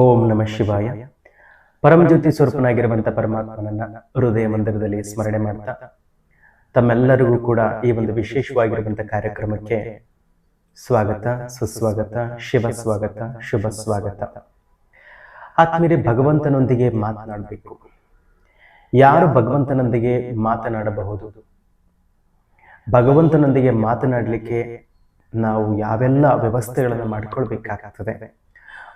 ಓಂ ನಮ ಶಿವಾಯ. ಪರಮಜ್ಯೋತಿ ಸ್ವರೂಪನಾಗಿರುವಂತ ಪರಮಾತ್ಮನನ್ನ ಹೃದಯ ಮಂದಿರದಲ್ಲಿ ಸ್ಮರಣೆ ಮಾಡ್ತಾ, ತಮ್ಮೆಲ್ಲರಿಗೂ ಕೂಡ ಈ ಒಂದು ವಿಶೇಷವಾಗಿರುವಂತ ಕಾರ್ಯಕ್ರಮಕ್ಕೆ ಸ್ವಾಗತ, ಸುಸ್ವಾಗತ, ಶಿವ ಸ್ವಾಗತ, ಶುಭ ಸ್ವಾಗತ. ಆತ್ಮೀರೆ ಭಗವಂತನೊಂದಿಗೆ ಮಾತನಾಡಬೇಕು. ಯಾರು ಭಗವಂತನೊಂದಿಗೆ ಮಾತನಾಡಬಹುದು? ಭಗವಂತನೊಂದಿಗೆ ಮಾತನಾಡಲಿಕ್ಕೆ ನಾವು ಯಾವೆಲ್ಲ ವ್ಯವಸ್ಥೆಗಳನ್ನು ಮಾಡಿಕೊಳ್ಬೇಕಾಗ್ತದೆ?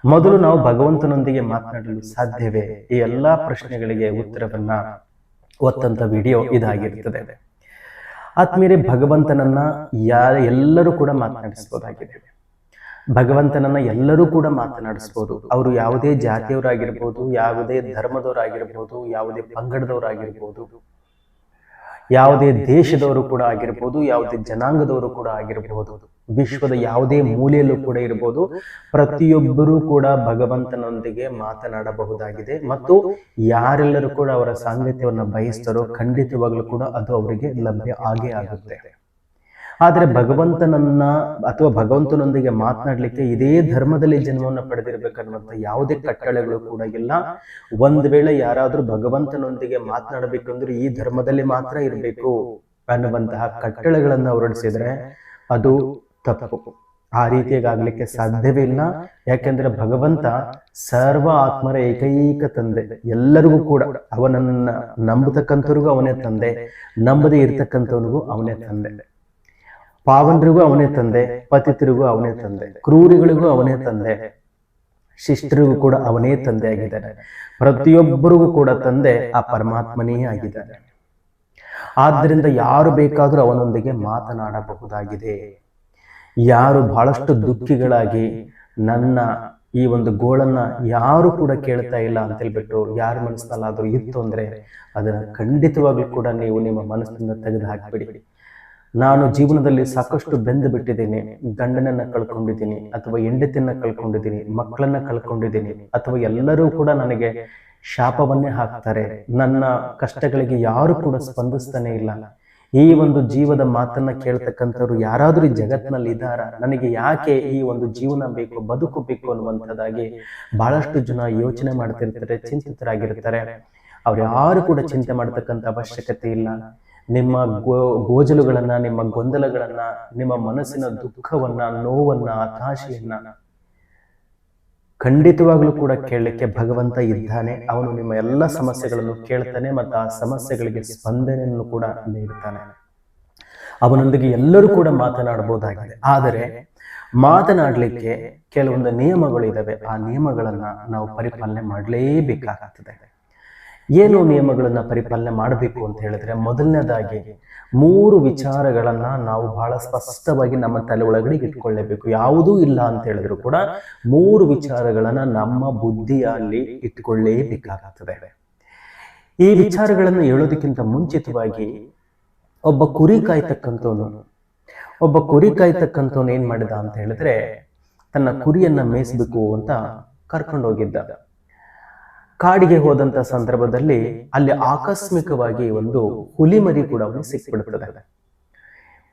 ಮೊದಲು ನಾವು ಭಗವಂತನೊಂದಿಗೆ ಮಾತನಾಡಲು ಸಾಧ್ಯವೇ? ಈ ಎಲ್ಲಾ ಪ್ರಶ್ನೆಗಳಿಗೆ ಉತ್ತರವನ್ನ ಒತ್ತಂತ ವಿಡಿಯೋ ಇದಾಗಿರ್ತದೆ. ಆತ್ಮೀಯರೇ, ಭಗವಂತನನ್ನ ಯಾ ಎಲ್ಲರೂ ಕೂಡ ಮಾತನಾಡಿಸಬಹುದಾಗಿದೆ. ಭಗವಂತನನ್ನ ಎಲ್ಲರೂ ಕೂಡ ಮಾತನಾಡಿಸ್ಬೋದು ಅವರು ಯಾವುದೇ ಜಾತಿಯವರಾಗಿರ್ಬೋದು, ಯಾವುದೇ ಧರ್ಮದವರಾಗಿರ್ಬೋದು, ಯಾವುದೇ ಪಂಗಡದವರಾಗಿರ್ಬೋದು. ಯಾವುದೇ ದೇಶದವರು ಕೂಡ ಆಗಿರ್ಬೋದು, ಯಾವುದೇ ಜನಾಂಗದವರು ಕೂಡ ಆಗಿರಬಹುದು ವಿಶ್ವದ ಯಾವುದೇ ಮೂಲೆಯಲ್ಲೂ ಕೂಡ ಇರಬಹುದು ಪ್ರತಿಯೊಬ್ಬರೂ ಕೂಡ ಭಗವಂತನೊಂದಿಗೆ ಮಾತನಾಡಬಹುದಾಗಿದೆ ಮತ್ತು ಯಾರೆಲ್ಲರೂ ಕೂಡ ಅವರ ಸಾಂಗತ್ಯವನ್ನು ಬಯಸ್ತಾರೋ ಖಂಡಿತವಾಗ್ಲೂ ಕೂಡ ಅದು ಅವರಿಗೆ ಲಭ್ಯ ಆಗೇ ಆಗುತ್ತೆ. ಆದರೆ ಭಗವಂತನನ್ನ ಅಥವಾ ಭಗವಂತನೊಂದಿಗೆ ಮಾತನಾಡ್ಲಿಕ್ಕೆ ಇದೇ ಧರ್ಮದಲ್ಲಿ ಜನ್ಮವನ್ನು ಪಡೆದಿರ್ಬೇಕನ್ನುವಂತ ಯಾವುದೇ ಕಟ್ಟಳೆಗಳು ಕೂಡ ಇಲ್ಲ. ಒಂದ್ ವೇಳೆ ಯಾರಾದ್ರೂ ಭಗವಂತನೊಂದಿಗೆ ಮಾತನಾಡಬೇಕಂದ್ರೆ ಈ ಧರ್ಮದಲ್ಲಿ ಮಾತ್ರ ಇರಬೇಕು ಅನ್ನುವಂತಹ ಕಟ್ಟಳೆಗಳನ್ನ ಹೊರಡಿಸಿದ್ರೆ ಅದು ತಪ್ಪು. ಆ ರೀತಿಯಾಗಿ ಆಗ್ಲಿಕ್ಕೆ ಸಾಧ್ಯವೇ ಇಲ್ಲ. ಯಾಕೆಂದ್ರೆ ಭಗವಂತ ಸರ್ವ ಆತ್ಮರ ಏಕೈಕ ತಂದೆ. ಎಲ್ಲರಿಗೂ ಕೂಡ ಅವನನ್ನ ನಂಬತಕ್ಕಂಥವ್ರಿಗೂ ಅವನೇ ತಂದೆ. ನಂಬದೇ ಇರ್ತಕ್ಕಂಥವನಿಗೂ ಅವನೇ ತಂದೆ. ಪಾವನರಿಗೂ ಅವನೇ ತಂದೆ, ಪತಿತರಿಗೂ ಅವನೇ ತಂದೆ, ಕ್ರೂರಿಗಳಿಗೂ ಅವನೇ ತಂದೆ, ಶಿಷ್ಟರಿಗೂ ಕೂಡ ಅವನೇ ತಂದೆ ಆಗಿದ್ದಾನೆ. ಪ್ರತಿಯೊಬ್ಬರಿಗೂ ಕೂಡ ತಂದೆ ಆ ಪರಮಾತ್ಮನೇ ಆಗಿದ್ದಾನೆ. ಆದ್ದರಿಂದ ಯಾರು ಬೇಕಾದರೂ ಅವನೊಂದಿಗೆ ಮಾತನಾಡಬಹುದಾಗಿದೆ. ಯಾರು ಬಹಳಷ್ಟು ದುಃಖಿಗಳಾಗಿ ನನ್ನ ಈ ಒಂದು ಗೋಳನ್ನ ಯಾರು ಕೂಡ ಕೇಳ್ತಾ ಇಲ್ಲ ಅಂತ ಹೇಳ್ಬಿಟ್ಟು ಯಾರ ಮನಸ್ಸಿನಲ್ಲಾದ್ರೂ ಇತ್ತು ಅಂದ್ರೆ ಅದನ್ನ ಖಂಡಿತವಾಗ್ಲೂ ಕೂಡ ನೀವು ನಿಮ್ಮ ಮನಸ್ಸಿನಿಂದ ತೆಗೆದು ಹಾಕ್ಬಿಡಿ ನಾನು ಜೀವನದಲ್ಲಿ ಸಾಕಷ್ಟು ಬೆಂದು ಬಿಟ್ಟಿದ್ದೇನೆ, ಗಂಡನನ್ನ ಕಳ್ಕೊಂಡಿದ್ದೀನಿ ಅಥವಾ ಹೆಂಡತಿಯನ್ನ ಕಳ್ಕೊಂಡಿದ್ದೀನಿ, ಮಕ್ಕಳನ್ನ ಕಳ್ಕೊಂಡಿದ್ದೀನಿ ಅಥವಾ ಎಲ್ಲರೂ ಕೂಡ ನನಗೆ ಶಾಪವನ್ನೇ ಹಾಕ್ತಾರೆ. ನನ್ನ ಕಷ್ಟಗಳಿಗೆ ಯಾರು ಕೂಡ ಸ್ಪಂದಿಸ್ತಾನೆ ಇಲ್ಲ. ಈ ಒಂದು ಜೀವದ ಮಾತನ್ನ ಕೇಳ್ತಕ್ಕಂಥವ್ರು ಯಾರಾದ್ರೂ ಈ ಜಗತ್ನಲ್ಲಿ ಇದ್ದಾರ? ನನಗೆ ಯಾಕೆ ಈ ಒಂದು ಜೀವನ ಬೇಕು, ಬದುಕು ಬೇಕು ಅನ್ನುವಂಥದ್ದಾಗಿ ಬಹಳಷ್ಟು ಜನ ಯೋಚನೆ ಮಾಡ್ತಿರ್ತಾರೆ, ಚಿಂತಿತರಾಗಿರ್ತಾರೆ. ಅವ್ರು ಯಾರು ಕೂಡ ಚಿಂತೆ ಮಾಡ್ತಕ್ಕಂಥ ಅವಶ್ಯಕತೆ ಇಲ್ಲ. ನಿಮ್ಮ ಗೋ, ಗೋಜಲುಗಳನ್ನ, ನಿಮ್ಮ ಗೊಂದಲಗಳನ್ನ, ನಿಮ್ಮ ಮನಸ್ಸಿನ ದುಃಖವನ್ನ, ನೋವನ್ನ, ಹತಾಶೆಯನ್ನ ಖಂಡಿತವಾಗ್ಲೂ ಕೂಡ ಕೇಳಲಿಕ್ಕೆ ಭಗವಂತ ಇದ್ದಾನೆ. ಅವನು ನಿಮ್ಮ ಎಲ್ಲ ಸಮಸ್ಯೆಗಳನ್ನು ಕೇಳ್ತಾನೆ ಮತ್ತು ಆ ಸಮಸ್ಯೆಗಳಿಗೆ ಸ್ಪಂದನೆಯನ್ನು ಕೂಡ ನೀಡ್ತಾನೆ. ಅವನೊಂದಿಗೆ ಎಲ್ಲರೂ ಕೂಡ ಮಾತನಾಡಬಹುದಾಗಿದೆ. ಆದರೆ ಮಾತನಾಡಲಿಕ್ಕೆ ಕೆಲವೊಂದು ನಿಯಮಗಳು ಇದ್ದಾವೆ. ಆ ನಿಯಮಗಳನ್ನು ನಾವು ಪರಿಪಾಲನೆ ಮಾಡಲೇಬೇಕಾಗ್ತದೆ. ಏನು ನಿಯಮಗಳನ್ನ ಪರಿಪಾಲನೆ ಮಾಡಬೇಕು ಅಂತ ಹೇಳಿದ್ರೆ ಮೊದಲನೇದಾಗಿ ಮೂರು ವಿಚಾರಗಳನ್ನ ನಾವು ಬಹಳ ಸ್ಪಷ್ಟವಾಗಿ ನಮ್ಮ ತಲೆ ಒಳಗಡೆ ಇಟ್ಕೊಳ್ಳೇಬೇಕು. ಯಾವುದೂ ಇಲ್ಲ ಅಂತ ಹೇಳಿದ್ರು ಕೂಡ ಮೂರು ವಿಚಾರಗಳನ್ನ ನಮ್ಮ ಬುದ್ಧಿಯಲ್ಲಿ ಇಟ್ಕೊಳ್ಳೇಬೇಕಾಗುತ್ತದೆ ಈ ವಿಚಾರಗಳನ್ನು ಹೇಳೋದಕ್ಕಿಂತ ಮುಂಚಿತವಾಗಿ ಒಬ್ಬ ಕುರಿ ಕಾಯ್ತಕ್ಕಂಥವನು ಒಬ್ಬ ಕುರಿ ಕಾಯ್ತಕ್ಕಂಥವನು ಏನ್ ಮಾಡಿದ ಅಂತ ಹೇಳಿದ್ರೆ ತನ್ನ ಕುರಿಯನ್ನ ಮೇಯಿಸ್ಬೇಕು ಅಂತ ಕರ್ಕೊಂಡು ಹೋಗಿದ್ದ ಕಾಡಿಗೆ ಹೋದಂತ ಸಂದರ್ಭದಲ್ಲಿ ಅಲ್ಲಿ ಆಕಸ್ಮಿಕವಾಗಿ ಒಂದು ಹುಲಿಮರಿ ಕೂಡ ಅವನಿಗೆ ಸಿಕ್ಬಿಡ್ತದೆ.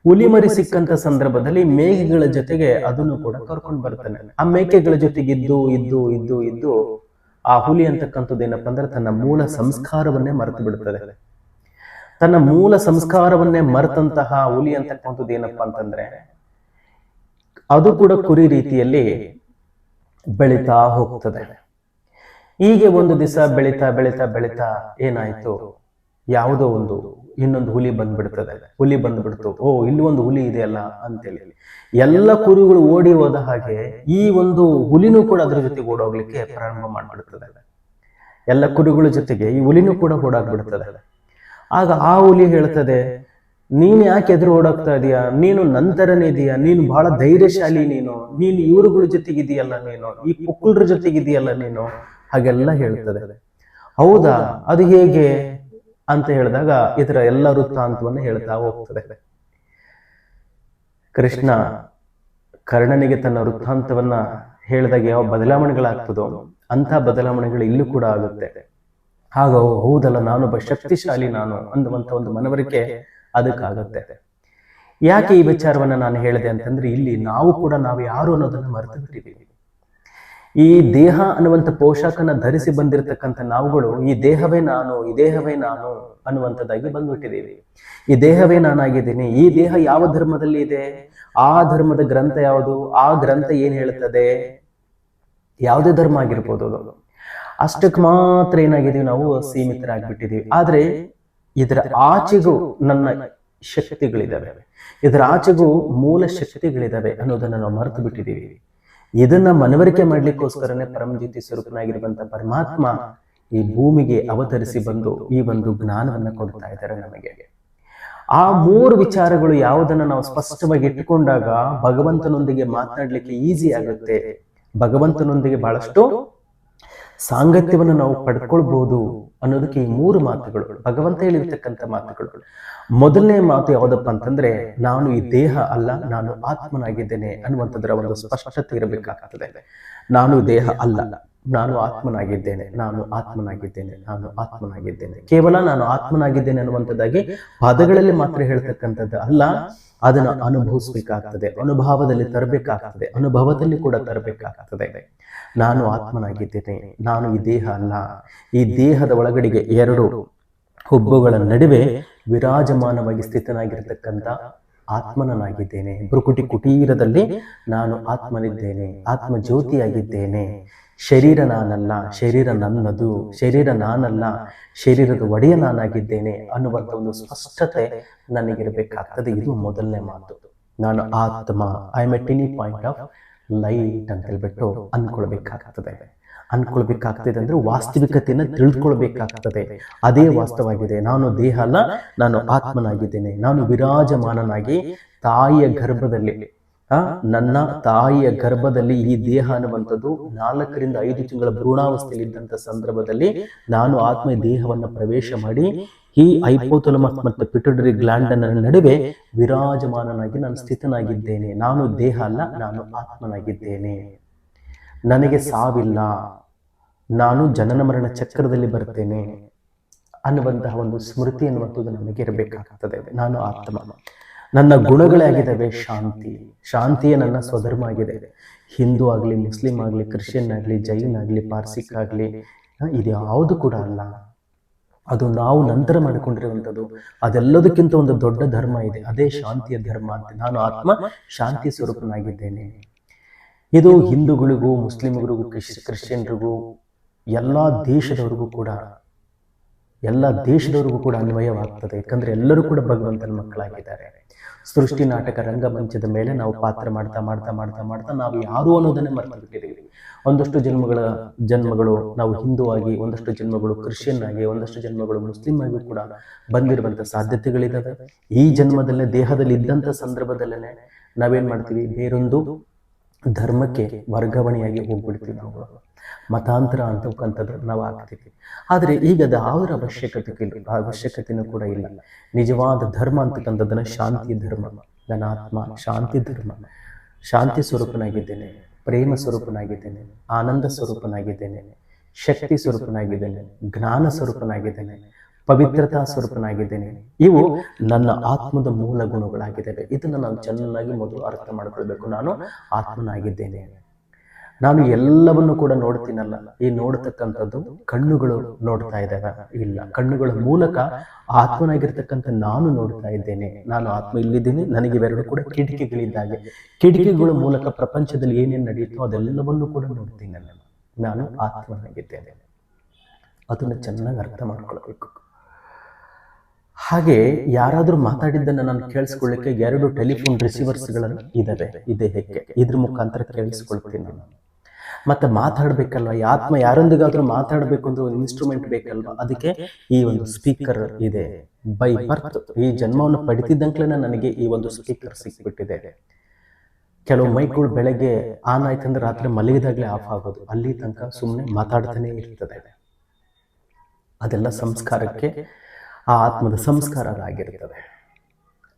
ಹುಲಿಮರಿ ಸಿಕ್ಕಂತ ಸಂದರ್ಭದಲ್ಲಿ ಮೇಕೆಗಳ ಜೊತೆಗೆ ಅದನ್ನು ಕೂಡ ಕರ್ಕೊಂಡು ಬರ್ತಾನೆ. ಆ ಮೇಕೆಗಳ ಜೊತೆಗೆ ಇದ್ದು ಇದ್ದು ಇದ್ದು ಇದ್ದು ಆ ಹುಲಿ ಅಂತಕ್ಕಂಥದ್ದು ಏನಪ್ಪ ಅಂದ್ರೆ ತನ್ನ ಮೂಲ ಸಂಸ್ಕಾರವನ್ನೇ ಮರೆತು ಬಿಡ್ತದೆ. ತನ್ನ ಮೂಲ ಸಂಸ್ಕಾರವನ್ನೇ ಮರೆತಂತಹ ಹುಲಿ ಅಂತಕ್ಕಂಥದ್ದು ಏನಪ್ಪಾ ಅಂತಂದ್ರೆ ಅದು ಕೂಡ ಕುರಿ ರೀತಿಯಲ್ಲಿ ಬೆಳೀತಾ ಹೋಗ್ತದೆ. ಹೀಗೆ ಒಂದು ದಿವಸ ಬೆಳೀತಾ ಬೆಳೀತಾ ಬೆಳೀತಾ ಏನಾಯ್ತು? ಯಾವುದೋ ಒಂದು, ಇನ್ನೊಂದು ಹುಲಿ ಬಂದ್ಬಿಡ್ತದೆ. ಹುಲಿ ಬಂದ್ಬಿಡ್ತು. ಓ, ಇಲ್ಲಿ ಒಂದು ಹುಲಿ ಇದೆಯಲ್ಲ ಅಂತೇಳಿ. ಎಲ್ಲ ಕುರಿಗಳು ಓಡಿ ಹೋದ ಹಾಗೆ ಈ ಒಂದು ಹುಲಿನೂ ಕೂಡ ಅದ್ರ ಜೊತೆಗೆ ಓಡೋಗ್ಲಿಕ್ಕೆ ಪ್ರಾರಂಭ ಮಾಡ್ಬಿಡ್ತದೆ. ಎಲ್ಲ ಕುರಿಗಳ ಜೊತೆಗೆ ಈ ಹುಲಿನೂ ಕೂಡ ಓಡಾಗ್ಬಿಡ್ತದೆ. ಆಗ ಆ ಹುಲಿ ಹೇಳ್ತದೆ, ನೀನ್ ಯಾಕೆ ಎದುರು ಓಡಾಗ್ತಾ ಇದೀಯಾ? ನೀನು ನಂತರನೇ ಇದೀಯಾ? ನೀನು ಬಹಳ ಧೈರ್ಯಶಾಲಿ ನೀನು. ನೀನು ಇವರುಗಳ ಜೊತೆಗಿದೆಯಲ್ಲ ನೀನು? ಈ ಕುಕ್ಕುಲ್ರ ಜೊತೆಗಿದೆಯಲ್ಲ ನೀನು? ಹಾಗೆಲ್ಲ ಹೇಳ್ತದೆ. ಹೌದಾ? ಅದು ಹೇಗೆ? ಅಂತ ಹೇಳಿದಾಗ ಇದರ ಎಲ್ಲ ವೃತ್ತಾಂತವನ್ನು ಹೇಳ್ತಾ ಹೋಗ್ತದೆ. ಕೃಷ್ಣ ಕರ್ಣನಿಗೆ ತನ್ನ ವೃತ್ತಾಂತವನ್ನ ಹೇಳಿದಾಗ ಯಾವ ಬದಲಾವಣೆಗಳಾಗ್ತದೋ ಅಂತ ಬದಲಾವಣೆಗಳು ಇಲ್ಲೂ ಕೂಡ ಆಗುತ್ತೆ. ಆಗ ಹೌದಲ್ಲ ನಾನು ಒಬ್ಬ ಶಕ್ತಿಶಾಲಿ ನಾನು ಅನ್ನುವಂತ ಒಂದು ಮನವರಿಕೆ ಅದಕ್ಕಾಗುತ್ತೆ. ಯಾಕೆ ಈ ವಿಚಾರವನ್ನ ನಾನು ಹೇಳಿದೆ ಅಂತಂದ್ರೆ ಇಲ್ಲಿ ನಾವು ಕೂಡ ನಾವು ಯಾರು ಅನ್ನೋದನ್ನ ಮರೆತು ಬಿಟ್ಟಿದ್ದೀವಿ ಈ ದೇಹ ಅನ್ನುವಂಥ ಪೋಷಾಕನ ಧರಿಸಿ ಬಂದಿರತಕ್ಕಂತ ನಾವುಗಳು, ಈ ದೇಹವೇ ನಾನು, ಈ ದೇಹವೇ ನಾನು ಅನ್ನುವಂಥದ್ದಾಗಿ ಬಂದ್ಬಿಟ್ಟಿದ್ದೀವಿ. ಈ ದೇಹವೇ ನಾನಾಗಿದ್ದೀನಿ, ಈ ದೇಹ ಯಾವ ಧರ್ಮದಲ್ಲಿ ಇದೆ? ಆ ಧರ್ಮದ ಗ್ರಂಥ ಯಾವುದು? ಆ ಗ್ರಂಥ ಏನ್ ಹೇಳುತ್ತದೆ? ಯಾವುದೇ ಧರ್ಮ ಆಗಿರ್ಬೋದು ಅದು. ಅಷ್ಟಕ್ಕೆ ಮಾತ್ರ ಏನಾಗಿದೀವಿ ನಾವು ಸೀಮಿತರಾಗ್ಬಿಟ್ಟಿದ್ದೀವಿ. ಆದ್ರೆ ಇದರ ಆಚೆಗೂ ನನ್ನ ಶಕ್ತಿಗಳಿದಾವೆ ಇದರ ಆಚೆಗೂ ಮೂಲ ಶಕ್ತಿಗಳಿದಾವೆ ಅನ್ನೋದನ್ನ ನಾವು ಮರೆತು ಬಿಟ್ಟಿದ್ದೀವಿ. ಇದನ್ನ ಮನವರಿಕೆ ಮಾಡ್ಲಿಕ್ಕೋಸ್ಕರನೇ ಪರಮಜ್ಯೋತಿ ಸ್ವರೂಪನಾಗಿರುವಂತ ಪರಮಾತ್ಮ ಈ ಭೂಮಿಗೆ ಅವತರಿಸಿ ಬಂದು ಈ ಒಂದು ಜ್ಞಾನವನ್ನ ಕೊಡ್ತಾ ಇದ್ದಾರೆ ನಮಗೆ. ಆ ಮೂರು ವಿಚಾರಗಳು ಯಾವುದನ್ನ ನಾವು ಸ್ಪಷ್ಟವಾಗಿ ಇಟ್ಟುಕೊಂಡಾಗ ಭಗವಂತನೊಂದಿಗೆ ಮಾತನಾಡ್ಲಿಕ್ಕೆ ಈಸಿ ಆಗುತ್ತೆ. ಭಗವಂತನೊಂದಿಗೆ ಬಹಳಷ್ಟು ಸಾಂಗತ್ಯವನ್ನು ನಾವು ಪಡ್ಕೊಳ್ಬಹುದು ಅನ್ನೋದಕ್ಕೆ ಈ ಮೂರು ಮಾತುಗಳು, ಭಗವಂತ ಹೇಳಿರ್ತಕ್ಕಂಥ ಮಾತುಗಳು. ಮೊದಲನೇ ಮಾತು ಯಾವುದಪ್ಪ ಅಂತಂದ್ರೆ, ನಾನು ಈ ದೇಹ ಅಲ್ಲ, ನಾನು ಆತ್ಮನಾಗಿದ್ದೇನೆ ಅನ್ನುವಂಥದ್ರ ಒಂದು ಸ್ಪಷ್ಟತೆ ಇರಬೇಕಾಗ್ತದೆ. ನಾನು ದೇಹ ಅಲ್ಲ. ನಾನು ಆತ್ಮನಾಗಿದ್ದೇನೆ ನಾನು ಆತ್ಮನಾಗಿದ್ದೇನೆ ನಾನು ಆತ್ಮನಾಗಿದ್ದೇನೆ. ಕೇವಲ ನಾನು ಆತ್ಮನಾಗಿದ್ದೇನೆ ಅನ್ನುವಂಥದ್ದಾಗಿ ಪದಗಳಲ್ಲಿ ಮಾತ್ರ ಹೇಳ್ತಕ್ಕಂಥದ್ದು ಅಲ್ಲ, ಅದನ್ನು ಅನುಭವಿಸ್ಬೇಕಾಗ್ತದೆ, ಅನುಭವದಲ್ಲಿ ತರಬೇಕಾಗ್ತದೆ, ಅನುಭವದಲ್ಲಿ ಕೂಡ ತರಬೇಕಾಗ್ತದೆ. ನಾನು ಆತ್ಮನಾಗಿದ್ದೇನೆ, ನಾನು ಈ ದೇಹ ಅಲ್ಲ. ಈ ದೇಹದ ಒಳಗಡೆಗೆ ಎರಡು ಹುಬ್ಬುಗಳ ನಡುವೆ ವಿರಾಜಮಾನವಾಗಿ ಸ್ಥಿತನಾಗಿರ್ತಕ್ಕಂಥ ಆತ್ಮನನಾಗಿದ್ದೇನೆ. ಭ್ರುಕುಟಿ ಕುಟೀರದಲ್ಲಿ ನಾನು ಆತ್ಮನಿದ್ದೇನೆ ಆತ್ಮ ಜ್ಯೋತಿಯಾಗಿದ್ದೇನೆ ಶರೀರ ನಾನಲ್ಲ ಶರೀರ ನನ್ನದು ಶರೀರ ನಾನಲ್ಲ ಶರೀರದ ಒಡೆಯ ನಾನಾಗಿದ್ದೇನೆ ಅನ್ನುವಂಥ ಒಂದು ಸ್ಪಷ್ಟತೆ ನನಗಿರಬೇಕಾಗ್ತದೆ. ಇದು ಮೊದಲನೇ ಮಾತು. ನಾನು ಆತ್ಮ I am a tiny point of light ಅಂತ ಹೇಳ್ಬಿಟ್ಟು ಅನ್ಕೊಳ್ಬೇಕಾಗ್ತದೆ. ಅನ್ಕೊಳ್ಬೇಕಾಗ್ತದೆ ಅಂದ್ರೆ ವಾಸ್ತವಿಕತೆಯನ್ನು ತಿಳಿದುಕೊಳ್ಬೇಕಾಗ್ತದೆ ಅದೇ ವಾಸ್ತವಾಗಿದೆ. ನಾನು ದೇಹ ಅಲ್ಲ ನಾನು ಆತ್ಮನಾಗಿದ್ದೇನೆ. ನಾನು ವಿರಾಜಮಾನನಾಗಿ ತಾಯಿಯ ಗರ್ಭದಲ್ಲಿ ನನ್ನ ತಾಯಿಯ ಗರ್ಭದಲ್ಲಿ ಈ ದೇಹ ಅನ್ನುವಂಥದ್ದು ನಾಲ್ಕರಿಂದ ಐದು ತಿಂಗಳ ಭ್ರೂಣಾವಸ್ಥೆಯಲ್ಲಿ ಇದ್ದಂಥ ಸಂದರ್ಭದಲ್ಲಿ ನಾನು ಆತ್ಮ ದೇಹವನ್ನು ಪ್ರವೇಶ ಮಾಡಿ ಈ ಐಪೋಥಲಮಸ್ ಮತ್ತು ಪಿಟುಡರಿ ಗ್ಲ್ಯಾಂಡ್ ನಡುವೆ ವಿರಾಜಮಾನನಾಗಿ ನಾನು ಸ್ಥಿತನಾಗಿದ್ದೇನೆ. ನಾನು ದೇಹ ಅಲ್ಲ, ನಾನು ಆತ್ಮನಾಗಿದ್ದೇನೆ. ನನಗೆ ಸಾವಿಲ್ಲ. ನಾನು ಜನನ ಮರಣ ಚಕ್ರದಲ್ಲಿ ಬರ್ತೇನೆ ಅನ್ನುವಂತಹ ಒಂದು ಸ್ಮೃತಿ ಅನ್ನುವಂಥದ್ದು ನಮಗೆ ಇರಬೇಕಾಗ್ತದೆ. ನಾನು ಆತ್ಮ. ನನ್ನ ಗುಣಗಳೇ ಆಗಿದ್ದಾವೆ, ಶಾಂತಿ. ಶಾಂತಿಯೇ ನನ್ನ ಸ್ವಧರ್ಮ ಆಗಿದೆ. ಹಿಂದೂ ಆಗಲಿ, ಮುಸ್ಲಿಂ ಆಗಲಿ, ಕ್ರಿಶ್ಚಿಯನ್ ಆಗಲಿ, ಜೈನ್ ಆಗಲಿ, ಪಾರ್ಸಿಕ್ ಆಗಲಿ ಇದು ಯಾವುದು ಕೂಡ ಅಲ್ಲ. ಅದು ನಾವು ನಂತರ ಮಾಡಿಕೊಂಡಿರುವಂಥದ್ದು. ಅದೆಲ್ಲದಕ್ಕಿಂತ ಒಂದು ದೊಡ್ಡ ಧರ್ಮ ಇದೆ. ಅದೇ ಶಾಂತಿಯ ಧರ್ಮ ಅಂತ ನಾನು ಆತ್ಮ ಶಾಂತಿ ಸ್ವರೂಪನಾಗಿದ್ದೇನೆ. ಇದು ಹಿಂದೂಗಳಿಗೂ ಮುಸ್ಲಿಮ್ಗಳಿಗೂ ಕ್ರಿಶ್, ಕ್ರಿಶ್ಚಿಯನ್ರಿಗೂ, ಎಲ್ಲ ದೇಶದವರಿಗೂ ಕೂಡ ಎಲ್ಲ ದೇಶದವರಿಗೂ ಕೂಡ ಅನ್ವಯವಾಗ್ತದೆ. ಯಾಕಂದ್ರೆ ಎಲ್ಲರೂ ಕೂಡ ಭಗವಂತನ ಮಕ್ಕಳಾಗಿದ್ದಾರೆ. ಸೃಷ್ಟಿ ನಾಟಕ ರಂಗಮಂಚದ ಮೇಲೆ ನಾವು ಪಾತ್ರ ಮಾಡ್ತಾ ಮಾಡ್ತಾ ಮಾಡ್ತಾ ಮಾಡ್ತಾ ನಾವು ಯಾರು ಅನ್ನೋದನ್ನೇ ಮರೆತು ಬಿಟ್ಟಿದ್ದೀವಿ ಒಂದಷ್ಟು ಜನ್ಮಗಳ ಜನ್ಮಗಳು ನಾವು ಹಿಂದೂ ಆಗಿ, ಒಂದಷ್ಟು ಜನ್ಮಗಳು ಕ್ರಿಶ್ಚಿಯನ್ ಆಗಿ, ಒಂದಷ್ಟು ಜನ್ಮಗಳು ಮುಸ್ಲಿಂ ಆಗಿ ಕೂಡ ಬಂದಿರುವಂತ ಸಾಧ್ಯತೆಗಳಿದ್ದಾವೆ. ಈ ಜನ್ಮದಲ್ಲೇ, ದೇಹದಲ್ಲಿ ಇದ್ದಂತ ಸಂದರ್ಭದಲ್ಲೇ ನಾವೇನ್ ಮಾಡ್ತೀವಿ? ಬೇರೊಂದು ಧರ್ಮಕ್ಕೆ ವರ್ಗಾವಣೆಯಾಗಿ ಹೋಗ್ಬಿಡ್ತೀವಿ ನಾವು. ಮತಾಂತರ ಅಂತಕ್ಕಂಥದ್ದು ನಾವು ಆಗ್ತೀವಿ ಆದರೆ ಈಗ ಅದು ಅವರ ಅವಶ್ಯಕತೆ ಇಲ್ಲ. ಅವಶ್ಯಕತೆನೂ ಕೂಡ ಇಲ್ಲ. ನಿಜವಾದ ಧರ್ಮ ಅಂತಕ್ಕಂಥದ್ದನ್ನು ಶಾಂತಿ ಧರ್ಮ ನನ್ನ ಆತ್ಮ ಶಾಂತಿ ಧರ್ಮ. ಶಾಂತಿ ಸ್ವರೂಪನಾಗಿದ್ದೇನೆ, ಪ್ರೇಮ ಸ್ವರೂಪನಾಗಿದ್ದೇನೆ, ಆನಂದ ಸ್ವರೂಪನಾಗಿದ್ದೇನೆ, ಶಕ್ತಿ ಸ್ವರೂಪನಾಗಿದ್ದೇನೆ, ಜ್ಞಾನ ಸ್ವರೂಪನಾಗಿದ್ದೇನೆ, ಪವಿತ್ರತಾ ಸ್ವರೂಪನಾಗಿದ್ದೇನೆ. ಇವು ನನ್ನ ಆತ್ಮದ ಮೂಲ ಗುಣಗಳಾಗಿದ್ದಾವೆ. ಇದನ್ನು ನಾನು ಚೆನ್ನಾಗಿ ಮೊದಲು ಅರ್ಥ ಮಾಡಿಕೊಳ್ಬೇಕು. ನಾನು ಆತ್ಮನಾಗಿದ್ದೇನೆ. ನಾನು ಎಲ್ಲವನ್ನು ಕೂಡ ನೋಡ್ತೀನಲ್ಲ. ಈ ನೋಡ್ತಕ್ಕಂಥದ್ದು ಕಣ್ಣುಗಳು ನೋಡ್ತಾ ಇದ್ದಾವೆ. ಇಲ್ಲ, ಕಣ್ಣುಗಳ ಮೂಲಕ ಆತ್ಮನಾಗಿರ್ತಕ್ಕಂಥ ನಾನು ನೋಡ್ತಾ ಇದ್ದೇನೆ. ನಾನು ಆತ್ಮ ಇಲ್ಲಿದ್ದೀನಿ, ನನಗೆ ಇವೆರಡು ಕೂಡ ಕಿಟಕಿಗಳಿದ್ದಾಗೆ ಕಿಟಕಿಗಳ ಮೂಲಕ ಪ್ರಪಂಚದಲ್ಲಿ ಏನೇನು ನಡೆಯುತ್ತೋ ಅದೆಲ್ಲವನ್ನು ಕೂಡ ನೋಡ್ತೀನಿ ನಾನು. ನಾನು ಆತ್ಮನಾಗಿದ್ದೇನೆ. ಅದನ್ನು ಚೆನ್ನಾಗಿ ಅರ್ಥ ಮಾಡ್ಕೊಳ್ಬೇಕು. ಹಾಗೆ ಯಾರಾದರೂ ಮಾತಾಡಿದ್ದನ್ನು ನಾನು ಕೇಳಿಸ್ಕೊಳ್ಳಿಕ್ಕೆ ಎರಡು ಟೆಲಿಫೋನ್ ರಿಸೀವರ್ಸ್ಗಳನ್ನು ಇದ್ದಾವೆ. ಇದೆ ಹೇಗೆ? ಇದ್ರ ಮುಖಾಂತರ ಕೇಳಿಸ್ಕೊಳ್ತೀನಿ ನಾನು. ಮತ್ತೆ ಮಾತಾಡ್ಬೇಕಲ್ವ? ಈ ಆತ್ಮ ಯಾರೊಂದಿಗಾದ್ರೂ ಮಾತಾಡಬೇಕು ಅಂದ್ರೆ ಒಂದು ಇನ್ಸ್ಟ್ರೂಮೆಂಟ್ ಬೇಕಲ್ವಾ? ಅದಕ್ಕೆ ಈ ಒಂದು ಸ್ಪೀಕರ್ ಇದೆ. ಬೈ ಬರ್ತ್ ಈ ಜನ್ಮವನ್ನು ಪಡಿತಿದ್ದಂಕ್ಲೆ ನನಗೆ ಈ ಒಂದು ಸ್ಪೀಕರ್ ಸಿಕ್ಬಿಟ್ಟಿದೆ. ಕೆಲವು ಮೈಕ್ಗಳು ಬೆಳಗ್ಗೆ ಆನ್ ಆಯ್ತಂದ್ರೆ ರಾತ್ರಿ ಮಲಗಿದಾಗಲೇ ಆಫ್ ಆಗೋದು. ಅಲ್ಲಿ ತನಕ ಸುಮ್ಮನೆ ಮಾತಾಡ್ತಾನೆ ಇರ್ತದೆ. ಅದೆಲ್ಲ ಸಂಸ್ಕಾರಕ್ಕೆ ಆ ಆತ್ಮದ ಸಂಸ್ಕಾರ ಆಗಿರ್ತದೆ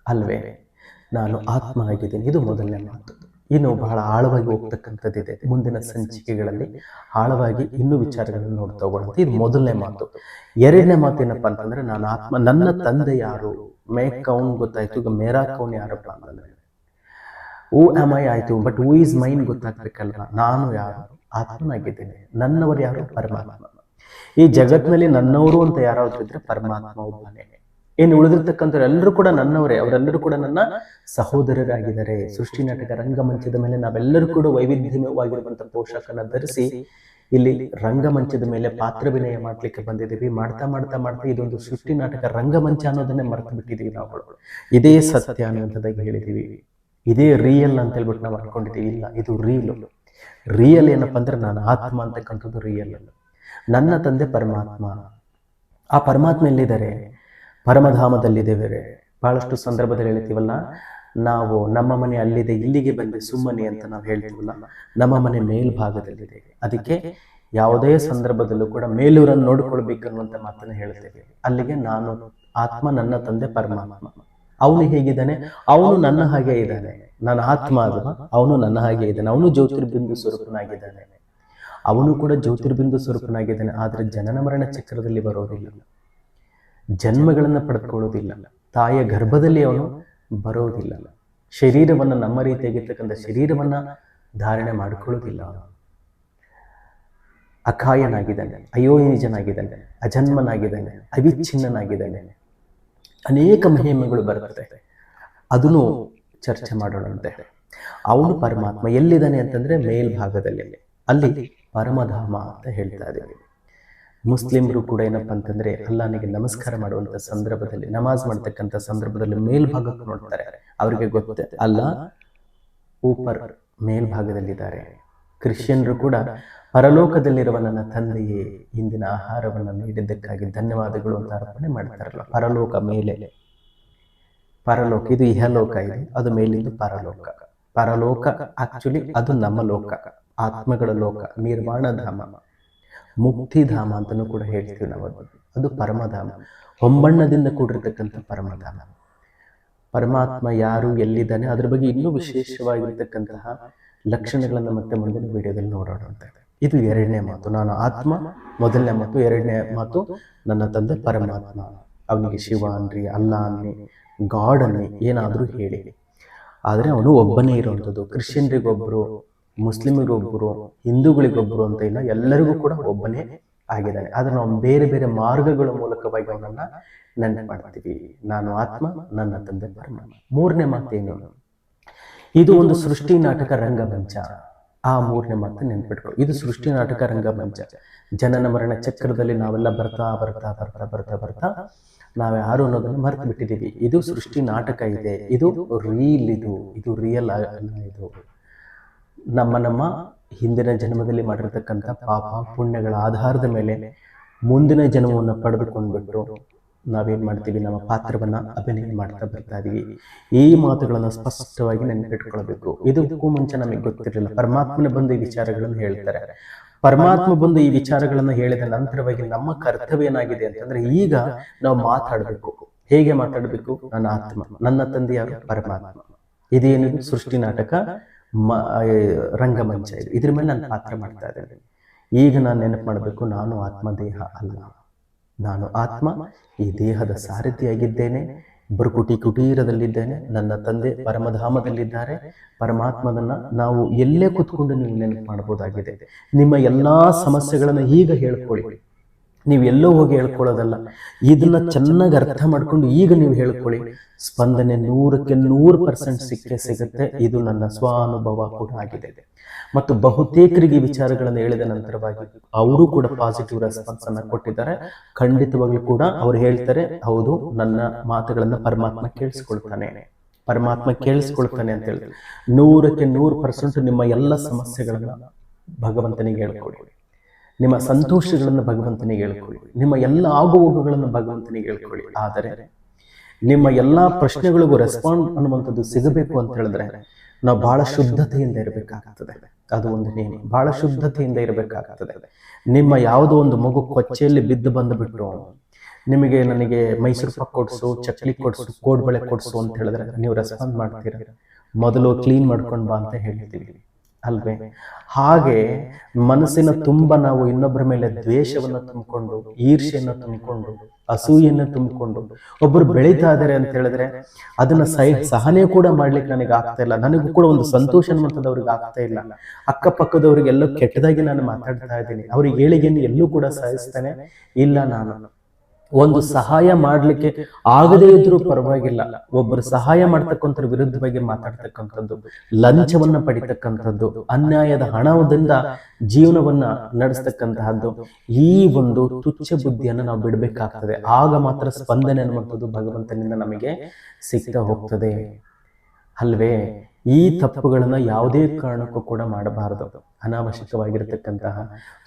ಅಲ್ವೇ? ನಾನು ಆತ್ಮ ಆಗಿದ್ದೀನಿ. ಇದು ಮೊದಲನೇ ಮಾತು. ಇನ್ನು ಬಹಳ ಆಳವಾಗಿ ಹೋಗ್ತಕ್ಕಂಥದ್ದಿದೆ. ಮುಂದಿನ ಸಂಚಿಕೆಗಳಲ್ಲಿ ಆಳವಾಗಿ ಇನ್ನೂ ವಿಚಾರಗಳನ್ನು ನೋಡ್ತಾ ಹೋಗೋಣ. ಇದು ಮೊದಲನೇ ಮಾತು. ಎರಡನೇ ಮಾತು ಏನಪ್ಪಾ ಅಂತಂದ್ರೆ ನಾನು ಆತ್ಮ ನನ್ನ ತಂದೆ ಯಾರು? ಮೇ ಕೌನ್ ಗೊತ್ತಾಯ್ತು ಈಗ ಮೇರಾ ಕೌನ್ ಯಾರಪ್ಪ ಅಂತಂದ್ರೆ. ಹೂ ಆಮ್ ಐ ಆಯ್ತು ಬಟ್ ಹೂ ಈಸ್ ಮೈನ್ ಗೊತ್ತಾಗ್ಬೇಕಲ್ಲ ನಾನು ಯಾರು? ಆತ್ಮನಾಗಿದ್ದೇನೆ. ನನ್ನವರು ಯಾರು? ಪರಮಾತ್ಮ. ಈ ಜಗತ್ತಿನಲ್ಲಿ ನನ್ನವರು ಅಂತ ಯಾರಾದ್ರೂ ಇದ್ರೆ ಪರಮಾತ್ಮ ಒಬ್ಬನೇ. ಇನ್ನು ಉಳಿದಿರ್ತಕ್ಕಂಥ ಎಲ್ಲರೂ ಕೂಡ ನನ್ನವರೇ, ಅವರೆಲ್ಲರೂ ಕೂಡ ನನ್ನ ಸಹೋದರರಾಗಿದ್ದಾರೆ. ಸೃಷ್ಟಿ ನಾಟಕ ರಂಗಮಂಚದ ಮೇಲೆ ನಾವೆಲ್ಲರೂ ಕೂಡ ವೈವಿಧ್ಯಮಯವಾಗಿರುವಂತಹ ಪೋಷಕನ ಧರಿಸಿ ಇಲ್ಲಿ ರಂಗಮಂಚದ ಮೇಲೆ ಪಾತ್ರವಿನಯ ಮಾಡ್ಲಿಕ್ಕೆ ಬಂದಿದ್ದೀವಿ. ಮಾಡ್ತಾ ಮಾಡ್ತಾ ಮಾಡ್ತಾ ಇದೊಂದು ಸೃಷ್ಟಿ ನಾಟಕ ರಂಗಮಂಚ ಅನ್ನೋದನ್ನೇ ಮರೆತು ಬಿಟ್ಟಿದ್ದೀವಿ ನಾವುಗಳು ಇದೇ ಸತ್ಯ ಅನ್ನುವಂಥದ್ದಾಗಿ ಹೇಳಿದ್ದೀವಿ. ಇದೇ ರಿಯಲ್ ಅಂತ ಹೇಳ್ಬಿಟ್ಟು ನಾವು ಅನ್ಕೊಂಡಿದ್ದೀವಿ. ಇಲ್ಲ, ಇದು ರೀಲ್ ರಿಯಲ್ ಏನಪ್ಪ ಅಂದ್ರೆ ನಾನು ಆತ್ಮ ಅಂತಕ್ಕಂಥದ್ದು ರಿಯಲ್ ನನ್ನ ತಂದೆ ಪರಮಾತ್ಮ. ಆ ಪರಮಾತ್ಮ ಎಲ್ಲಿದ್ದಾರೆ? ಪರಮಧಾಮದಲ್ಲಿದ್ದೇವೆ. ಬಹಳಷ್ಟು ಸಂದರ್ಭದಲ್ಲಿ ಹೇಳ್ತೀವಲ್ಲ, ನಾವು ನಮ್ಮ ಮನೆ ಅಲ್ಲಿದೆ, ಇಲ್ಲಿಗೆ ಬಂದೆ, ಸುಮ್ಮನೆ ಅಂತ ನಾವು ಹೇಳ್ತೀವಲ್ಲ, ನಮ್ಮ ಮನೆ ಮೇಲ್ಭಾಗದಲ್ಲಿದೆ. ಅದಕ್ಕೆ ಯಾವುದೇ ಸಂದರ್ಭದಲ್ಲೂ ಕೂಡ ಮೇಲೂರನ್ನು ನೋಡ್ಕೊಳ್ಬೇಕು ಅನ್ನುವಂಥ ಮಾತನ್ನು ಹೇಳ್ತೇವೆ. ಅಲ್ಲಿಗೆ ನಾನು ಆತ್ಮ ನನ್ನ ತಂದೆ ಪರಮಾತ್ಮ. ಅವನು ಹೇಗಿದ್ದಾನೆ? ಅವನು ನನ್ನ ಹಾಗೆ ಇದ್ದಾನೆ. ನನ್ನ ಆತ್ಮ ಅಲ್ವಾ ಅವನು ನನ್ನ ಹಾಗೆ ಇದ್ದಾನೆ. ಅವನು ಜ್ಯೋತಿರ್ಬಿಂದು ಸ್ವರೂಪನಾಗಿದ್ದಾನೆ. ಅವನು ಕೂಡ ಜ್ಯೋತಿರ್ಬಿಂದು ಸ್ವರೂಪನಾಗಿದ್ದಾನೆ. ಆದರೆ ಜನನ ಮರಣ ಚಕ್ರದಲ್ಲಿ ಬರೋದಿಲ್ಲ. ಜನ್ಮಗಳನ್ನು ಪಡೆದುಕೊಳ್ಳೋದಿಲ್ಲ ತಾಯಿಯ ಗರ್ಭದಲ್ಲಿ ಅವನು ಬರೋದಿಲ್ಲ. ಶರೀರವನ್ನು ನಮ್ಮ ರೀತಿಯಾಗಿರ್ತಕ್ಕಂಥ ಶರೀರವನ್ನ ಧಾರಣೆ ಮಾಡಿಕೊಳ್ಳೋದಿಲ್ಲ ಅವನು. ಅಖಾಯನಾಗಿದ್ದಾನೆ, ಅಯೋನಿಜನಾಗಿದ್ದಾನೆ, ಅಜನ್ಮನಾಗಿದ್ದಾನೆ, ಅವಿಚ್ಛಿನ್ನನಾಗಿದ್ದಾನೆ. ಅನೇಕ ಮಹಿಮೆಗಳು ಬರ್ತಾರೆ ಅದನ್ನು ಚರ್ಚೆ ಮಾಡೋಣಂತೆ. ಅವನು ಪರಮಾತ್ಮ ಎಲ್ಲಿದ್ದಾನೆ ಅಂತಂದ್ರೆ ಮೇಲ್ಭಾಗದಲ್ಲಿ. ಅಲ್ಲಿ ಪರಮಧಾಮ ಅಂತ ಹೇಳ್ತಾ ಇದ್ದೀವಿ ಮುಸ್ಲಿಮರು ಕೂಡ ಏನಪ್ಪ ಅಂತಂದ್ರೆ ಅಲ್ಲಾನಿಗೆ ನಮಸ್ಕಾರ ಮಾಡುವಂತ ಸಂದರ್ಭದಲ್ಲಿ, ನಮಾಜ್ ಮಾಡ್ತಕ್ಕಂಥ ಸಂದರ್ಭದಲ್ಲಿ ಮೇಲ್ಭಾಗಕ್ಕೆ ನೋಡ್ತಾರೆ. ಅವರಿಗೆ ಗೊತ್ತೆ ಅಲ್ಲ ಊಪರ್ ಮೇಲ್ಭಾಗದಲ್ಲಿದ್ದಾರೆ. ಕ್ರಿಶ್ಚಿಯನ್ರು ಕೂಡ ಪರಲೋಕದಲ್ಲಿರುವ ನನ್ನ ತಂದೆಯೇ ಇಂದಿನ ಆಹಾರವನ್ನು ನೀಡಿದ್ದಕ್ಕಾಗಿ ಧನ್ಯವಾದಗಳು ಅಂತ ಅರ್ಪಣೆ ಮಾಡ್ತಾರಲ್ಲ, ಪರಲೋಕ ಮೇಲೆ. ಪರಲೋಕ, ಇದು ಇಹಲೋಕ ಇದೆ, ಅದು ಮೇಲಿಂದು ಪರಲೋಕ. ಪರಲೋಕ ಆಕ್ಚುಲಿ ಅದು ನಮ್ಮ ಲೋಕ. ಆತ್ಮಗಳ ಲೋಕ, ನಿರ್ವಾಣ ಧಾಮ. ಮುಕ್ತಿಧಾಮ ಅಂತಲೂ ಕೂಡ ಹೇಳ್ತೀವಿ ನಾವು ಅದು. ಪರಮಧಾಮ. ಹೊಂಬಣ್ಣದಿಂದ ಕೂಡಿರ್ತಕ್ಕಂಥ ಪರಮಧಾಮ. ಪರಮಾತ್ಮ ಯಾರು, ಎಲ್ಲಿದ್ದಾನೆ, ಅದ್ರ ಬಗ್ಗೆ ಇನ್ನೂ ವಿಶೇಷವಾಗಿರ್ತಕ್ಕಂತಹ ಲಕ್ಷಣಗಳನ್ನು ಮತ್ತೆ ಮುಂದಿನ ವಿಡಿಯೋದಲ್ಲಿ ನೋಡೋಣ ಅಂತ. ಇದೆ. ಇದು ಎರಡನೇ ಮಾತು. ನಾನು ಆತ್ಮ, ಮೊದಲನೇ ಮಾತು, ಎರಡನೇ ಮಾತು ನನ್ನ ತಂದೆ ಪರಮಾತ್ಮ. ಅವನಿಗೆ ಶಿವ ಅನ್ರಿ ಅಲ್ಲ ಅನ್ನಿ ಗಾಡ್ ಅನ್ನಿ ಏನಾದರೂ ಹೇಳಿ. ಆದರೆ ಅವನು ಒಬ್ಬನೇ ಇರುವಂಥದ್ದು. ಕ್ರಿಶ್ಚಿಯನ್ರಿಗೊಬ್ಬರು ಮುಸ್ಲಿಮರಿಗೊಬ್ಬರು ಹಿಂದೂಗಳಿಗೊಬ್ಬರು ಅಂತ ಇಲ್ಲ, ಎಲ್ಲರಿಗೂ ಕೂಡ ಒಬ್ಬನೇ ಆಗಿದ್ದಾನೆ. ಆದರೆ ನಾವು ಬೇರೆ ಬೇರೆ ಮಾರ್ಗಗಳ ಮೂಲಕವಾಗಿ ಅವನನ್ನ ನೆನಪು ಮಾಡ್ತೀವಿ ನಾನು ಆತ್ಮ, ನನ್ನ ತಂದೆ ಪರಮಾತ್ಮ ಮೂರನೇ ಮಾತೇನು? ಇದು ಒಂದು ಸೃಷ್ಟಿ ನಾಟಕ ರಂಗಮಂಚ. ಆ ಮೂರನೇ ಮಾತು ನೆನ್ಪಿಟ್ಕೊಳ್ಳಿ. ಇದು ಸೃಷ್ಟಿ ನಾಟಕ ರಂಗಮಂಚ. ಜನನ ಮರಣ ಚಕ್ರದಲ್ಲಿ ನಾವೆಲ್ಲ ಬರ್ತಾ ಬರ್ತಾ ಬರ್ತಾ ಬರ್ತಾ ಬರ್ತಾ ನಾವು ಯಾರು ಅನ್ನೋದನ್ನು ಮರೆತು ಬಿಟ್ಟಿದ್ದೀವಿ ಇದು ಸೃಷ್ಟಿ ನಾಟಕ ಇದೆ. ಇದು ರೀಲ್ ಇದು. ಇದು ರಿಯಲ್ ಇದು. ನಮ್ಮ ನಮ್ಮ ಹಿಂದಿನ ಜನ್ಮದಲ್ಲಿ ಮಾಡಿರ್ತಕ್ಕಂಥ ಪಾಪ ಪುಣ್ಯಗಳ ಆಧಾರದ ಮೇಲೆ ಮುಂದಿನ ಜನ್ಮವನ್ನು ಪಡೆದುಕೊಂಡ್ಬಿಟ್ಟು ನಾವೇನು ಮಾಡ್ತೀವಿ? ನಮ್ಮ ಪಾತ್ರವನ್ನ ಅಭಿನಯ ಮಾಡ್ತಾ ಬರ್ತಾ ಇದ್ದೀವಿ ಈ ಮಾತುಗಳನ್ನು ಸ್ಪಷ್ಟವಾಗಿ ನೆನಪಿಟ್ಕೊಳ್ಬೇಕು. ಇದಕ್ಕೂ ಮುಂಚೆ ನಮಗೆ ಗೊತ್ತಿರಲಿಲ್ಲ. ಪರಮಾತ್ಮನ ಬಂದು ಈ ವಿಚಾರಗಳನ್ನು ಹೇಳ್ತಾರೆ. ಪರಮಾತ್ಮ ಬಂದು ಈ ವಿಚಾರಗಳನ್ನು ಹೇಳಿದ ನಂತರವಾಗಿ ನಮ್ಮ ಕರ್ತವ್ಯ ಏನಾಗಿದೆ ಅಂತಂದ್ರೆ ಈಗ ನಾವು ಮಾತಾಡಬೇಕು. ಹೇಗೆ ಮಾತಾಡಬೇಕು? ನನ್ನ ಆತ್ಮ, ನನ್ನ ತಂದೆ ಯಾರು ಪರಮಾತ್ಮ. ಇದೇನಿದು ಸೃಷ್ಟಿ ನಾಟಕ? ಮ ರಂಗಮಂಚ ಇದು. ಇದ್ರ ಮೇಲೆ ನಾನು ಪಾತ್ರ ಮಾಡ್ತಾ ಇದ್ದೇನೆ. ಈಗ ನಾನು ನೆನಪು ಮಾಡಬೇಕು, ನಾನು ಆತ್ಮ ದೇಹ ಅಲ್ಲ. ನಾನು ಆತ್ಮ, ಈ ದೇಹದ ಸಾರಥಿಯಾಗಿದ್ದೇನೆ. ಬರುಕುಟಿ ಕುಟೀರದಲ್ಲಿದ್ದೇನೆ. ನನ್ನ ತಂದೆ ಪರಮಧಾಮದಲ್ಲಿದ್ದಾರೆ. ಪರಮಾತ್ಮನನ್ನ ನಾವು ಎಲ್ಲೇ ಕುತ್ಕೊಂಡು ನೀವು ನೆನಪು ಮಾಡಬಹುದಾಗಿದೆ ನಿಮ್ಮ ಎಲ್ಲಾ ಸಮಸ್ಯೆಗಳನ್ನು ಈಗ ಹೇಳ್ಕೊಳ್ಳಿ. ನೀವು ಎಲ್ಲೋ ಹೋಗಿ ಹೇಳ್ಕೊಳ್ಳೋದಲ್ಲ. ಇದನ್ನ ಚೆನ್ನಾಗಿ ಅರ್ಥ ಮಾಡ್ಕೊಂಡು ಈಗ ನೀವು ಹೇಳ್ಕೊಳ್ಳಿ. ಸ್ಪಂದನೆ ನೂರಕ್ಕೆ ನೂರು ಪರ್ಸೆಂಟ್ ಸಿಕ್ಕೇ ಸಿಗುತ್ತೆ. ಇದು ನನ್ನ ಸ್ವಾನುಭವ ಕೂಡ ಆಗಿದೆ. ಮತ್ತು ಬಹುತೇಕರಿಗೆ ವಿಚಾರಗಳನ್ನು ಹೇಳಿದ ನಂತರವಾಗಿ ಅವರು ಕೂಡ ಪಾಸಿಟಿವ್ ರೆಸ್ಪಾನ್ಸ್ ಅನ್ನ ಕೊಟ್ಟಿದ್ದಾರೆ. ಖಂಡಿತವಾಗ್ಲೂ ಕೂಡ ಅವ್ರು ಹೇಳ್ತಾರೆ, ಹೌದು, ನನ್ನ ಮಾತುಗಳನ್ನ ಪರಮಾತ್ಮ ಕೇಳಿಸ್ಕೊಳ್ತಾನೆ. ಪರಮಾತ್ಮ ಕೇಳಿಸ್ಕೊಳ್ತಾನೆ ಅಂತ ಹೇಳಿ. ನೂರಕ್ಕೆ ನೂರು ಪರ್ಸೆಂಟ್ ನಿಮ್ಮ ಎಲ್ಲ ಸಮಸ್ಯೆಗಳನ್ನ ಭಗವಂತನಿಗೆ ಹೇಳ್ಕೊಡಿ. ನಿಮ್ಮ ಸಂತೋಷಗಳನ್ನು ಭಗವಂತನಿಗೆ ಹೇಳ್ಕೊಳ್ಳಿ. ನಿಮ್ಮ ಎಲ್ಲ ಆಗುಹೋಗುಗಳನ್ನು ಭಗವಂತನಿಗೆ ಹೇಳ್ಕೊಳ್ಳಿ. ಆದರೆ ನಿಮ್ಮ ಎಲ್ಲ ಪ್ರಶ್ನೆಗಳಿಗೂ ರೆಸ್ಪಾಂಡ್ ಅನ್ನುವಂಥದ್ದು ಸಿಗಬೇಕು ಅಂತ ಹೇಳಿದ್ರೆ ನಾವು ಬಹಳ ಶುದ್ಧತೆಯಿಂದ ಇರಬೇಕಾಗ್ತದೆ. ಅದು ಒಂದು ನಿಯಮ ಬಹಳ ಶುದ್ಧತೆಯಿಂದ ಇರಬೇಕಾಗ್ತದೆ. ನಿಮ್ಮ ಯಾವುದೋ ಒಂದು ಮಗು ಕೊಚ್ಚೆಯಲ್ಲಿ ಬಿದ್ದು ಬಂದುಬಿಟ್ರು. ನಿಮಗೆ ನನಗೆ ಮೈಸೂರು ಪಾಕ್ ಕೊಡಿಸು, ಚಕ್ಲಿ ಕೊಡಿಸು, ಕೋಡ್ಬಳೆ ಕೊಡಿಸು ಅಂತ ಹೇಳಿದ್ರೆ ನೀವು ರೆಸ್ಪಾಂಡ್ ಮಾಡ್ತೀರ? ಮೊದಲು ಕ್ಲೀನ್ ಮಾಡ್ಕೊಂಡು ಬಾ ಅಂತ ಹೇಳ್ತೀವಿ. ಅಲ್ವೇ? ಹಾಗೆ ಮನಸ್ಸಿನ ತುಂಬ ನಾವು ಇನ್ನೊಬ್ಬರ ಮೇಲೆ ದ್ವೇಷವನ್ನು ತುಂಬಿಕೊಂಡು ಈರ್ಷೆಯನ್ನು ತುಂಬಿಕೊಂಡು ಅಸೂಯನ್ನು ತುಂಬಿಕೊಂಡು ಒಬ್ಬರು ಬೆಳೀತಾ ಇದ್ದಾರೆ ಅಂತ ಹೇಳಿದ್ರೆ ಅದನ್ನ ಸೈ ಸಹನೆ ಕೂಡ ಮಾಡ್ಲಿಕ್ಕೆ ನನಗೆ ಆಗ್ತಾ ಇಲ್ಲ. ನನಗೂ ಕೂಡ ಒಂದು ಸಂತೋಷ ಅನ್ನುವಂಥದ್ದು ಅವ್ರಿಗೆ ಆಗ್ತಾ ಇಲ್ಲ. ಅಕ್ಕಪಕ್ಕದವ್ರಿಗೆಲ್ಲೋ ಕೆಟ್ಟದಾಗಿ ನಾನು ಮಾತಾಡ್ತಾ ಇದ್ದೀನಿ. ಅವ್ರಿಗೆ ಏಳಿಗೆಯನ್ನು ಎಲ್ಲೂ ಕೂಡ ಸಹಿಸ್ತಾನೆ. ಇಲ್ಲ ನಾನು. ಒಂದು ಸಹಾಯ ಮಾಡ್ಲಿಕ್ಕೆ ಆಗದೇ ಇದ್ರೂ ಪರವಾಗಿಲ್ಲ. ಒಬ್ಬರು ಸಹಾಯ ಮಾಡ್ತಕ್ಕಂಥ ವಿರುದ್ಧವಾಗಿ ಮಾತಾಡ್ತಕ್ಕಂಥದ್ದು, ಲಂಚವನ್ನ ಪಡಿತಕ್ಕಂಥದ್ದು, ಅನ್ಯಾಯದ ಹಣದಿಂದ ಜೀವನವನ್ನ ನಡೆಸ್ತಕ್ಕಂತಹದ್ದು, ಈ ಒಂದು ತುಚ್ಛ ಬುದ್ಧಿಯನ್ನು ನಾವು ಬಿಡಬೇಕಾಗ್ತದೆ. ಆಗ ಮಾತ್ರ ಸ್ಪಂದನೆ ಅನ್ನುವಂಥದ್ದು ಭಗವಂತನಿಂದ ನಮಗೆ ಸಿಗ್ತಾ ಹೋಗ್ತದೆ. ಅಲ್ವೇ? ಈ ತಪ್ಪುಗಳನ್ನ ಯಾವುದೇ ಕಾರಣಕ್ಕೂ ಕೂಡ ಮಾಡಬಾರದು. ಅನಾವಶ್ಯಕವಾಗಿರ್ತಕ್ಕಂತಹ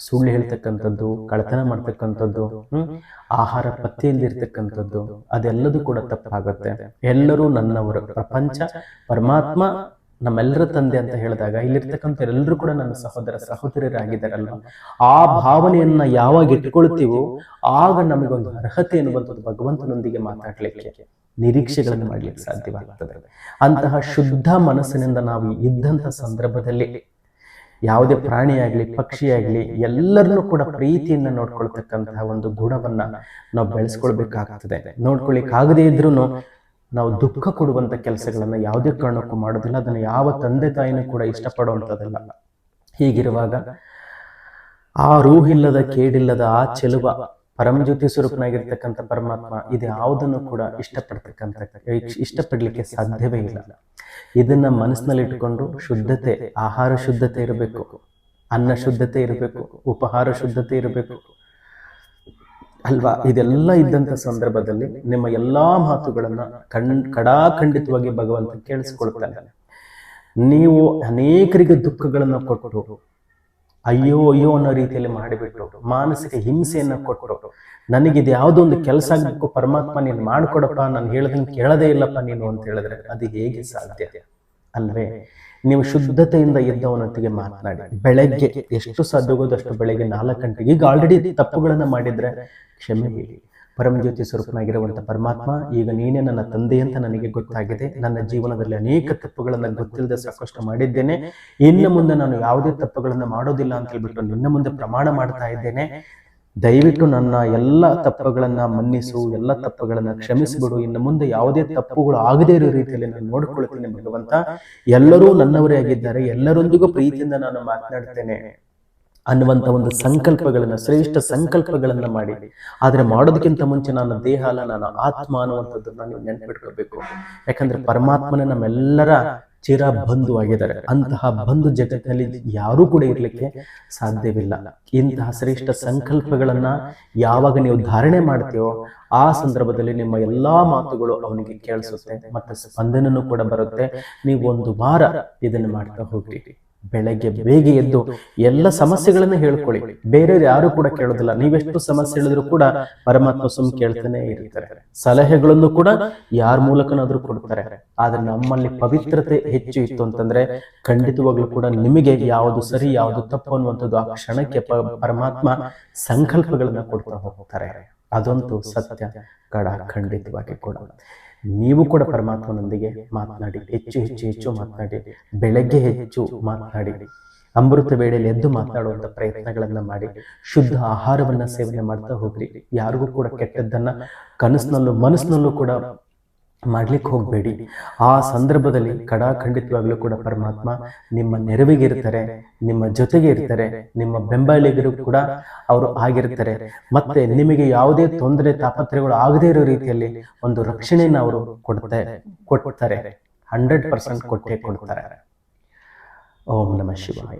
ಸುಳ್ಳು ಹೇಳ್ತಕ್ಕಂಥದ್ದು ಕಳತನ ಮಾಡ್ತಕ್ಕಂಥದ್ದು ಆಹಾರ ಪತ್ತೆಯಲ್ಲಿರ್ತಕ್ಕಂಥದ್ದು, ಅದೆಲ್ಲದೂ ಕೂಡ ತಪ್ಪಾಗುತ್ತೆ. ಎಲ್ಲರೂ ನನ್ನವರು, ಪ್ರಪಂಚ, ಪರಮಾತ್ಮ, ನಮ್ಮೆಲ್ಲರ ತಂದೆ ಅಂತ ಹೇಳಿದಾಗ ಇಲ್ಲಿರ್ತಕ್ಕಂಥ ಎಲ್ಲರೂ ಕೂಡ ನನ್ನ ಸಹೋದರ ಸಹೋದರರಾಗಿದ್ದಾರಲ್ಲ ಆ ಭಾವನೆಯನ್ನ ಯಾವಾಗ ಇಟ್ಕೊಳ್ತೀವೋ, ಆಗ ನಮಗೊಂದು ಅರ್ಹತೆ ಎನ್ನುವಂಥದ್ದು ಭಗವಂತನೊಂದಿಗೆ ಮಾತಾಡ್ಲಿಕ್ಕೆ. ನಿರೀಕ್ಷೆಗಳನ್ನು ಮಾಡಲಿಕ್ಕೆ ಸಾಧ್ಯವಾಗ್ತದೆ. ಅಂತಹ ಶುದ್ಧ ಮನಸ್ಸಿನಿಂದ ನಾವು ಇದ್ದಂಥ ಸಂದರ್ಭದಲ್ಲಿ ಯಾವುದೇ ಪ್ರಾಣಿಯಾಗಲಿ ಪಕ್ಷಿಯಾಗಲಿ ಎಲ್ಲರನ್ನೂ ಕೂಡ ಪ್ರೀತಿಯಿಂದ ನೋಡ್ಕೊಳ್ತಕ್ಕಂತಹ ಒಂದು ಗುಣವನ್ನ ನಾವು ಬೆಳೆಸ್ಕೊಳ್ಬೇಕಾಗ್ತದೆ. ಆಗದೇ ಇದ್ರೂ ನಾವು ದುಃಖ ಕೊಡುವಂತ ಕೆಲಸಗಳನ್ನ ಯಾವುದೇ ಕಾರಣಕ್ಕೂ ಮಾಡೋದಿಲ್ಲ. ಅದನ್ನು ಯಾವ ತಂದೆ ತಾಯಿನೂ ಕೂಡ ಇಷ್ಟಪಡುವಂತದಲ್ಲ ಹೀಗಿರುವಾಗ ಆ ರೂಹಿಲ್ಲದ ಕೇಡಿಲ್ಲದ ಆ ಚೆಲುವ ಪರಮಜ್ಯೋತಿ ಸ್ವರೂಪನಾಗಿರ್ತಕ್ಕಂಥ ಪರಮಾತ್ಮ ಇದು ಯಾವುದನ್ನು ಕೂಡ ಇಷ್ಟಪಡ್ತಕ್ಕಂಥ ಇಷ್ಟಪಡಲಿಕ್ಕೆ ಸಾಧ್ಯವೇ ಇಲ್ಲ. ಇದನ್ನ ಮನಸ್ಸಿನಲ್ಲಿ ಇಟ್ಕೊಂಡು ಶುದ್ಧತೆ ಆಹಾರ ಶುದ್ಧತೆ ಇರಬೇಕು. ಅನ್ನ ಶುದ್ಧತೆ ಇರಬೇಕು. ಉಪಹಾರ ಶುದ್ಧತೆ ಇರಬೇಕು. ಅಲ್ವಾ? ಇದೆಲ್ಲ ಇದ್ದಂಥ ಸಂದರ್ಭದಲ್ಲಿ ನಿಮ್ಮ ಎಲ್ಲಾ ಮಾತುಗಳನ್ನ ಕಣ್ ಕಡಾಖಂಡಿತವಾಗಿ ಭಗವಂತ ಕೇಳಿಸ್ಕೊಳ್ತಾನೆ. ನೀವು ಅನೇಕರಿಗೆ ದುಃಖಗಳನ್ನು ಕೊಟ್ಟು ಅಯ್ಯೋ ಅಯ್ಯೋ ಅನ್ನೋ ರೀತಿಯಲ್ಲಿ ಮಾಡಿಬಿಟ್ಟು ಮಾನಸಿಕ ಹಿಂಸೆಯನ್ನ ಕೊಟ್ಟು ನನಗಿದು ಯಾವುದೋ ಒಂದು ಕೆಲಸ ಆಗಬೇಕು ಪರಮಾತ್ಮ ನೀನು ಮಾಡ್ಕೊಡಪ್ಪ ನಾನು ಹೇಳದನ್ನು ಕೇಳದೇ ಇಲ್ಲಪ್ಪ ನೀನು ಅಂತ ಹೇಳಿದ್ರೆ ಅದು ಹೇಗೆ ಸಾಧ್ಯ? ಅಲ್ವೇ ನೀವು ಶುದ್ಧತೆಯಿಂದ ಇದ್ದವನೊಟ್ಟಿಗೆ ಮಾತನಾಡಿ ಬೆಳಗ್ಗೆ ಎಷ್ಟು ಸಾಧ್ಯವಾಗೋದು ಅಷ್ಟು ಬೆಳಗ್ಗೆ ನಾಲ್ಕು ಗಂಟೆಗೆ ಈಗ ಆಲ್ರೆಡಿ ತಪ್ಪುಗಳನ್ನು ಮಾಡಿದ್ರೆ ಕ್ಷಮೆ ಹೇಳಿ. ಪರಮಜ್ಯೋತಿ ಸ್ವರೂಪನಾಗಿರುವಂಥ ಪರಮಾತ್ಮ, ಈಗ ನೀನೇ ನನ್ನ ತಂದೆ ಅಂತ ನನಗೆ ಗೊತ್ತಾಗಿದೆ. ನನ್ನ ಜೀವನದಲ್ಲಿ ಅನೇಕ ತಪ್ಪುಗಳನ್ನು ಗೊತ್ತಿಲ್ಲದೆ ಸಾಕಷ್ಟು ಮಾಡಿದ್ದೇನೆ. ಇನ್ನು ಮುಂದೆ ನಾನು ಯಾವುದೇ ತಪ್ಪುಗಳನ್ನು ಮಾಡೋದಿಲ್ಲ ಅಂತ ಹೇಳ್ಬಿಟ್ಟು ನಿನ್ನ ಮುಂದೆ ಪ್ರಮಾಣ ಮಾಡ್ತಾ ಇದ್ದೇನೆ. ದಯವಿಟ್ಟು ನನ್ನ ಎಲ್ಲ ತಪ್ಪುಗಳನ್ನ ಮನ್ನಿಸು, ಎಲ್ಲ ತಪ್ಪುಗಳನ್ನ ಕ್ಷಮಿಸಿಬಿಡು. ಇನ್ನು ಮುಂದೆ ಯಾವುದೇ ತಪ್ಪುಗಳು ಆಗದೇ ಇರೋ ರೀತಿಯಲ್ಲಿ ನಾನು ನೋಡ್ಕೊಳ್ತೇನೆ ಭಗವಂತ. ಎಲ್ಲರೂ ನನ್ನವರೇ ಆಗಿದ್ದಾರೆ. ಎಲ್ಲರೊಂದಿಗೂ ಪ್ರೀತಿಯಿಂದ ನಾನು ಮಾತನಾಡ್ತೇನೆ. ಅನ್ನುವಂಥ ಒಂದು ಸಂಕಲ್ಪಗಳನ್ನು, ಶ್ರೇಷ್ಠ ಸಂಕಲ್ಪಗಳನ್ನು ಮಾಡಿ. ಆದರೆ ಮಾಡೋದಕ್ಕಿಂತ ಮುಂಚೆ ನನ್ನ ದೇಹ ಅಲ್ಲ, ನಾನು ಆತ್ಮ ಅನ್ನುವಂಥದ್ದನ್ನ ನೀವು ನೆನ್ಪಿಟ್ಕೋಬೇಕು. ಯಾಕಂದ್ರೆ ಪರಮಾತ್ಮನ ನಮ್ಮೆಲ್ಲರ ಚಿರ ಬಂಧು ಆಗಿದ್ದಾರೆ. ಅಂತಹ ಬಂಧು ಜಗತ್ತಿನಲ್ಲಿ ಯಾರೂ ಕೂಡ ಇರಲಿಕ್ಕೆ ಸಾಧ್ಯವಿಲ್ಲ. ಇಂತಹ ಶ್ರೇಷ್ಠ ಸಂಕಲ್ಪಗಳನ್ನ ಯಾವಾಗ ನೀವು ಧಾರಣೆ ಮಾಡ್ತೀವೋ, ಆ ಸಂದರ್ಭದಲ್ಲಿ ನಿಮ್ಮ ಎಲ್ಲಾ ಮಾತುಗಳು ಅವನಿಗೆ ಕೇಳಿಸುತ್ತೆ, ಮತ್ತೆ ಸ್ಪಂದನೂ ಕೂಡ ಬರುತ್ತೆ. ನೀವು ಒಂದು ವಾರ ಇದನ್ನು ಮಾಡ್ತಾ ಹೋಗ್ರಿ. ಬೆಳಗ್ಗೆ ಬೇಗ ಎದ್ದು ಎಲ್ಲ ಸಮಸ್ಯೆಗಳನ್ನ ಹೇಳ್ಕೊಳ್ಳಿ. ಬೇರೆಯವ್ರು ಯಾರು ಕೂಡ ಕೇಳೋದಿಲ್ಲ. ನೀವೆಷ್ಟು ಸಮಸ್ಯೆ ಹೇಳಿದ್ರು ಕೂಡ ಪರಮಾತ್ಮ ಸುಮ್ ಕೇಳ್ತಾನೆ ಇರ್ತಾರೆ. ಸಲಹೆಗಳನ್ನು ಕೂಡ ಯಾರ ಮೂಲಕನಾದ್ರೂ ಕೊಡ್ತಾರೆ. ಆದ್ರೆ ನಮ್ಮಲ್ಲಿ ಪವಿತ್ರತೆ ಹೆಚ್ಚು ಇತ್ತು ಅಂತಂದ್ರೆ ಖಂಡಿತವಾಗ್ಲೂ ಕೂಡ ನಿಮಗೆ ಯಾವುದು ಸರಿ, ಯಾವುದು ತಪ್ಪು ಅನ್ನುವಂಥದ್ದು ಆ ಕ್ಷಣಕ್ಕೆ ಪರಮಾತ್ಮ ಸಂಕಲ್ಪಗಳನ್ನ ಕೊಡ್ತಾ ಹೋಗ್ತಾರೆ. ಅದಂತೂ ಸತ್ಯ. ಕಡ ಖಂಡಿತವಾಗಿ ಕೂಡ. ನೀವು ಕೂಡ ಪರಮಾತ್ಮನೊಂದಿಗೆ ಮಾತನಾಡಿ, ಹೆಚ್ಚು ಹೆಚ್ಚು ಹೆಚ್ಚು ಮಾತನಾಡಿ, ಬೆಳಗ್ಗೆ ಹೆಚ್ಚು ಮಾತನಾಡಿ, ಅಮೃತ ವೇಳೆಯಲ್ಲಿ ಎದ್ದು ಮಾತನಾಡುವಂತ ಪ್ರಯತ್ನಗಳನ್ನ ಮಾಡಿ, ಶುದ್ಧ ಆಹಾರವನ್ನ ಸೇವನೆ ಮಾಡ್ತಾ ಹೋಗ್ರಿ. ಯಾರಿಗೂ ಕೂಡ ಕೆಟ್ಟದ್ದನ್ನ ಕನಸಿನಲ್ಲೂ ಮನಸ್ಸಿನಲ್ಲೂ ಕೂಡ ಮಾಡ್ಲಿಕ್ಕೆ ಹೋಗಬೇಡಿ. ಆ ಸಂದರ್ಭದಲ್ಲಿ ಕಡಾಖಂಡಿತವಾಗ್ಲೂ ಕೂಡ ಪರಮಾತ್ಮ ನಿಮ್ಮ ನೆರವಿಗೆ ಇರ್ತಾರೆ ನಿಮ್ಮ ಜೊತೆಗೆ ಇರ್ತಾರೆ ನಿಮ್ಮ ಬೆಂಬಲಿಗರು ಕೂಡ ಅವರು ಆಗಿರ್ತಾರೆ. ಮತ್ತೆ ನಿಮಗೆ ಯಾವುದೇ ತೊಂದರೆ ತಾಪತ್ರಯಗಳು ಆಗದೇ ಇರೋ ರೀತಿಯಲ್ಲಿ ಒಂದು ರಕ್ಷಣೆಯನ್ನು ಅವರು ಕೊಡ್ತಾ ಕೊಡ್ತಾರೆ ಹಂಡ್ರೆಡ್ ಪರ್ಸೆಂಟ್ ಕೊಟ್ಟೇ ಕೊಡ್ತಾರೆ. ಓಂ ನಮ ಶಿವಾಯ.